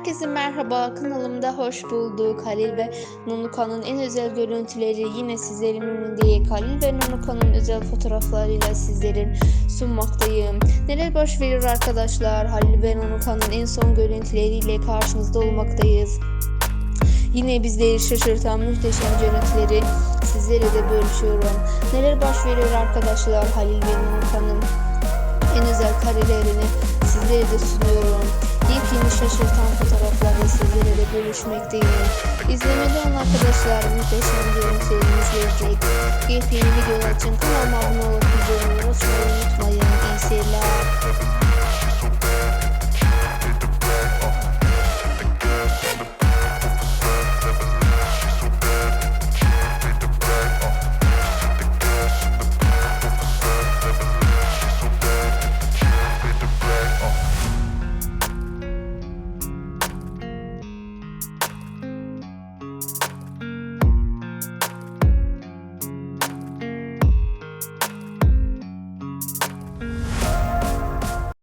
Herkese merhaba kanalımda hoş bulduk. Halil ve Nunuka'nın en özel görüntüleri yine sizlerin önünde. Halil ve Nunuka'nın özel fotoğraflarıyla sizlerin sunmaktayım. Neler boş veriyor arkadaşlar? Halil ve Nunuka'nın en son görüntüleriyle karşınızda olmaktayız. Yine bizleri şaşırtan muhteşem görüntüleri sizlere de bölüşüyorum. Neler baş veriyor arkadaşlar Halil ve Nunuka'nın en özel karelerini sizlere de sunuyorum. Yepyeni şaşırtan bölüşmekteyim. İzlemede olan arkadaşlar muhteşem görüntülerimi izleyecek. Yepyeni videolar için kanalıma